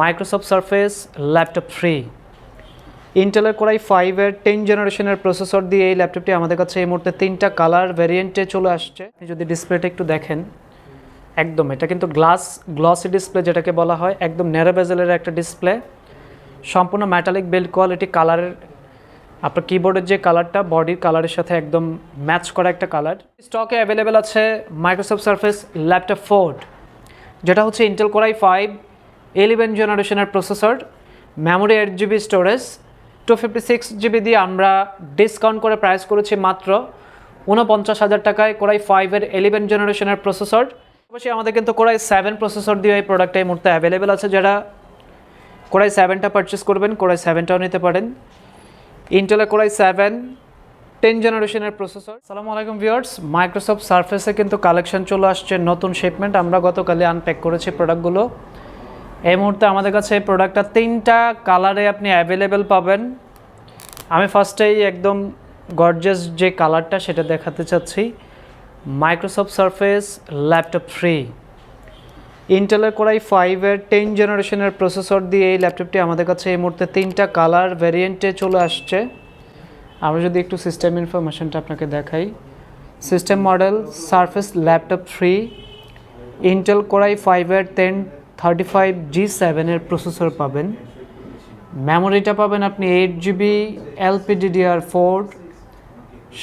Microsoft Surface laptop three ইন্টেলের core i ফাইভের ten জেনারেশনের প্রসেসর দিয়ে এই ল্যাপটপটি আমাদের কাছে এই মুহূর্তে তিনটা কালার ভ্যারিয়েন্টে চলে আসছে। আপনি যদি ডিসপ্লেটা একটু দেখেন, একদম, এটা কিন্তু গ্লাস গ্লসি ডিসপ্লে যেটাকে বলা হয়, একদম ন্যারো একটা ডিসপ্লে সম্পূর্ণ মেটালিক বিল্ড কোয়ালিটি কালারের আপনার কিবোর্ডের যে কালারটা বডির কালারের সাথে একদম ম্যাচ করা একটা কালার স্টকে অ্যাভেলেবেল আছে মাইক্রোসফট সারফেস ল্যাপটপ ফোর্ড যেটা হচ্ছে Intel core i five eleven জেনারেশনের processor memory eight GB storage two fifty six GB দিয়ে আমরা ডিসকাউন্ট করে প্রাইস করেছি মাত্র উনপঞ্চাশ হাজার টাকায় কোরাই ফাইভের ইলেভেন জেনারেশনের প্রসেসর অবশ্যই আমাদের কিন্তু কোরাই সেভেন প্রসেসর দিয়ে এই প্রোডাক্টটা এই মুহূর্তে অ্যাভেলেবেল আছে যারা কোরাই সেভেনটা পারচেস করবেন কোরাই সেভেনটাও নিতে পারেন। ইন্টেলের কোরাই সেভেন টেন জেনারেশনের প্রসেসর সালামু আলাইকুম ভিউয়ার্স মাইক্রোসফট সার্ফেসে কিন্তু কালেকশন চলে আসছে, নতুন শিপমেন্ট আমরা গতকালে আনপ্যাক করেছি প্রোডাক্টগুলো এই মুহূর্তে আমাদের কাছে এই প্রোডাক্টটা তিনটা কালারে আপনি অ্যাভেলেবেল পাবেন। আমি ফার্স্টেই একদম গর্জাস যে কালারটা সেটা দেখাতে চাচ্ছি। মাইক্রোসফট সারফেস ল্যাপটপ ফ্রি ইন্টেলের কোরাই ফাইভের টেন জেনারেশনের প্রসেসর দিয়ে এই ল্যাপটপটি আমাদের কাছে এই মুহূর্তে তিনটা কালার ভ্যারিয়েন্টে চলে আসছে। আমরা যদি একটু সিস্টেম ইনফরমেশনটা আপনাকে দেখাই। System model surface laptop free Intel core i ফাইভের টেন থার্টি ফাইভ জি সেভেনের প্রসেসর পাবেন। মেমোরিটা পাবেন আপনি এইট জিবি এলপিডিডিআর ফোর,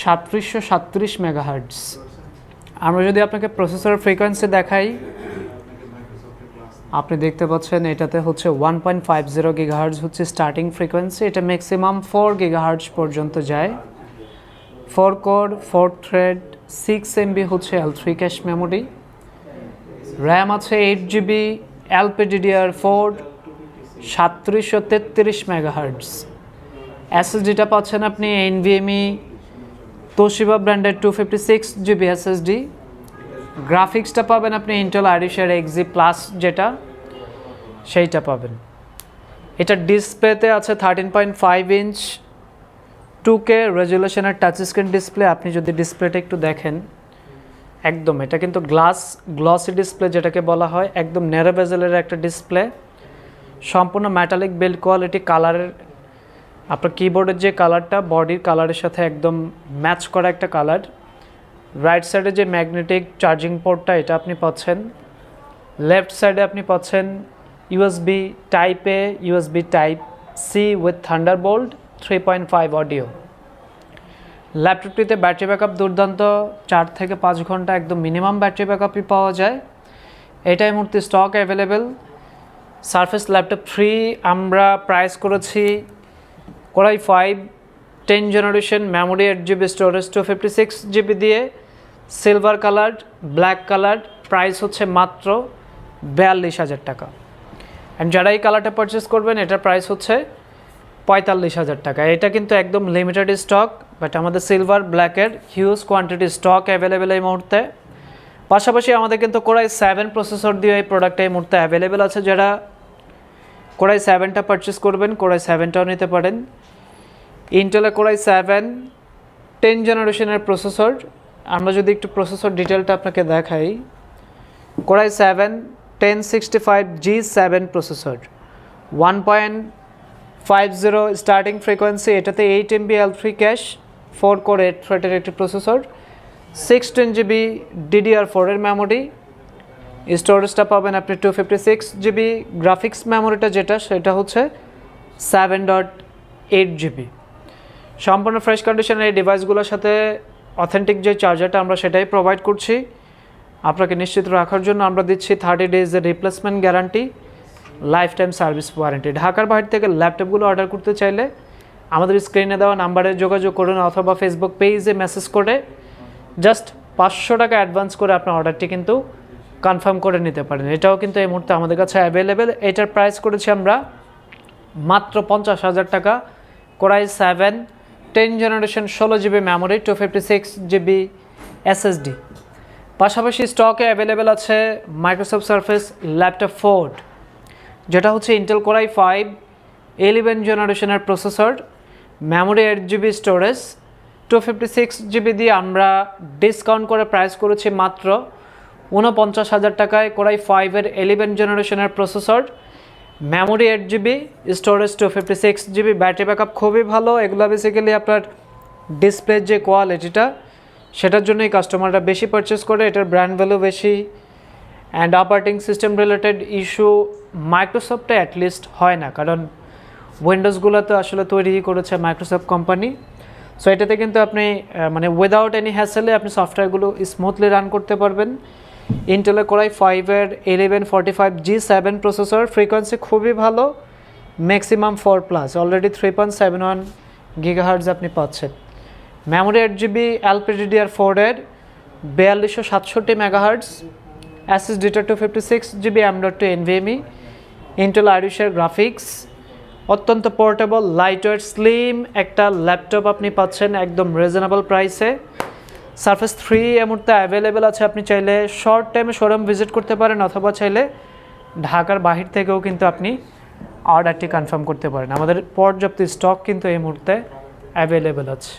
সাতত্রিশশো সাতত্রিশ মেগাহার্টস আমরা যদি আপনাকে প্রসেসর ফ্রিকোয়েন্সি দেখাই, আপনি দেখতে পাচ্ছেন এটাতে হচ্ছে one point five zero gigahertz হচ্ছে স্টার্টিং ফ্রিকোয়েন্সি। এটা ম্যাক্সিমাম ফোর গিগাহার্জ পর্যন্ত যায়। Four core, four thread, six MB হচ্ছে L three cache memory. RAM আছে এইট জিবি এলপিডিডিআর ফোর সাতত্রিশশো তেত্রিশ মেগাহার্টস এসএসডিটা পাচ্ছেন আপনি এনভিএমই, তোশিবা ব্র্যান্ডের two fifty six GB SSD. গ্রাফিক্সটা পাবেন আপনি ইন্টেল আইরিশের এক্সি প্লাস যেটা, সেইটা পাবেন। এটা ডিসপ্লেতে আছে thirteen point five inch two K রেজুলেশনের touch screen display আপনি যদি ডিসপ্লেটা একটু দেখেন একদম, এটা কিন্তু গ্লাস গ্লসি ডিসপ্লে যেটাকে বলা হয়, একদম ন্যারো বেজেলের একটা ডিসপ্লে সম্পূর্ণ ম্যাটালিক বিল্ড কোয়ালিটি কালারের আপনার কিবোর্ডের যে কালারটা বডির কালারের সাথে একদম ম্যাচ করা একটা কালার রাইট সাইডে যে ম্যাগনেটিক চার্জিং পোর্টটা এটা আপনি পাচ্ছেন। লেফট সাইডে আপনি পাচ্ছেন USB type A USB type C with thunder thunderbolt three point five audio ল্যাপটপটিতে battery backup দুর্দান্ত, চার থেকে পাঁচ ঘণ্টা একদম মিনিমাম ব্যাটারি ব্যাকআপই পাওয়া যায়। এটাই মূর্তি stock available Surface laptop three আমরা প্রাইস করেছি core i five ten generation memory eight GB storage two fifty six GB দিয়ে। Silver colour black colour price হচ্ছে মাত্র বিয়াল্লিশ হাজার টাকা। অ্যান্ড যারা এই কালারটা পারচেস করবেন, এটার প্রাইস হচ্ছে পঁয়তাল্লিশ হাজার টাকা। এটা কিন্তু একদম লিমিটেড স্টক বাট আমাদের সিলভার ব্ল্যাকের হিউজ কোয়ান্টিটি স্টক অ্যাভেলেবেল এই মুহূর্তে। পাশাপাশি আমাদের কিন্তু কোরাই সেভেন প্রসেসর দিয়ে এই প্রোডাক্টটা এই মুহূর্তে অ্যাভেলেবেল আছে, যারা কোরাই সেভেনটা পারচেস করবেন কোরাই সেভেনটাও নিতে পারেন। ইন্টেলের কোরাই সেভেন টেন জেনারেশনের প্রসেসর আমরা যদি একটু প্রসেসর ডিটেলটা আপনাকে দেখাই। Core i seven ten sixty five G seven processor one point five zero starting frequency এটাতে eight MB L three cache four core eight থ্রেটের একটি processor sixteen GB DDR ফোরের মেমোরি স্টোরেজটা পাবেন আপনি two fifty six GB graphics মেমোরিটা যেটা, সেটা হচ্ছে seven dot eight GB সম্পূর্ণ ফ্রেশ কন্ডিশনের এই ডিভাইসগুলোর সাথে অথেন্টিক যে চার্জারটা আমরা সেটাই প্রোভাইড করছি। আপনাকে নিশ্চিত রাখার জন্য আমরা দিচ্ছি thirty ডেজের replacement guarantee life time service warranty ঢাকার বাইরে থেকে ল্যাপটপগুলো অর্ডার করতে চাইলে আমাদের স্ক্রিনে দেওয়া নাম্বারে যোগাযোগ করুন অথবা ফেসবুক পেজে মেসেজ করে জাস্ট পাঁচশো টাকা অ্যাডভান্স করে আপনার অর্ডারটি কিন্তু কনফার্ম করে নিতে পারেন। এটাও কিন্তু এই মুহূর্তে আমাদের কাছে অ্যাভেলেবেল এটার প্রাইস করেছি আমরা মাত্র পঞ্চাশ হাজার টাকা। Core i seven ten generation ষোলো GB memory two fifty six GB SSD পাশাপাশি স্টকে অ্যাভেলেবেল আছে মাইক্রোসফট সারফেস ল্যাপটপ ফোর্ড যেটা হচ্ছে Intel core i five eleven জেনারেশনের processor memory eight GB storage two fifty six GB দিয়ে আমরা discount করে প্রাইস করেছি মাত্র উনপঞ্চাশ হাজার টাকায় কোরাই ফাইভের ইলেভেন জেনারেশনের processor memory eight GB storage two fifty six GB battery backup খুবই ভালো, এগুলো বেসিক্যালি আপনার ডিসপ্লের যে কোয়ালিটিটা সেটার জন্যই কাস্টমাররা বেশি পারচেস করে, এটার ব্র্যান্ড ভ্যালু বেশি and operating system related issue মাইক্রোসফটে at least হয় না, কারণ উইন্ডোজগুলো তো আসলে তৈরি করেছে মাইক্রোসফট কোম্পানি সো এটাতে কিন্তু আপনি মানে উইদাউট এনি হ্যাসেলে আপনি সফটওয়্যারগুলো স্মুথলি রান করতে পারবেন। ইন্টেলের কোরাই ফাইভের eleven forty five G seven processor frequency খুবই ভালো maximum four plus already three point seven one gigahertz আপনি পাচ্ছেন। Memory eight GB LPDDR four এর বিয়াল্লিশশো সাতষট্টি megahertz এসএসডিটা two fifty six GB dot two NVMe Intel আইরিশের graphics অত্যন্ত portable lightweight slim একটা laptop আপনি পাচ্ছেন একদম রিজনেবল প্রাইসে সার্ফেস থ্রি এ মুহূর্তে অ্যাভেলেবেল আছে, আপনি চাইলে শর্ট টাইমে শোরুম ভিজিট করতে পারেন অথবা চাইলে ঢাকার বাহির থেকেও কিন্তু আপনি অর্ডারটি কনফার্ম করতে পারেন। আমাদের পর্যাপ্ত স্টক কিন্তু এই মুহূর্তে অ্যাভেলেবেল আছে।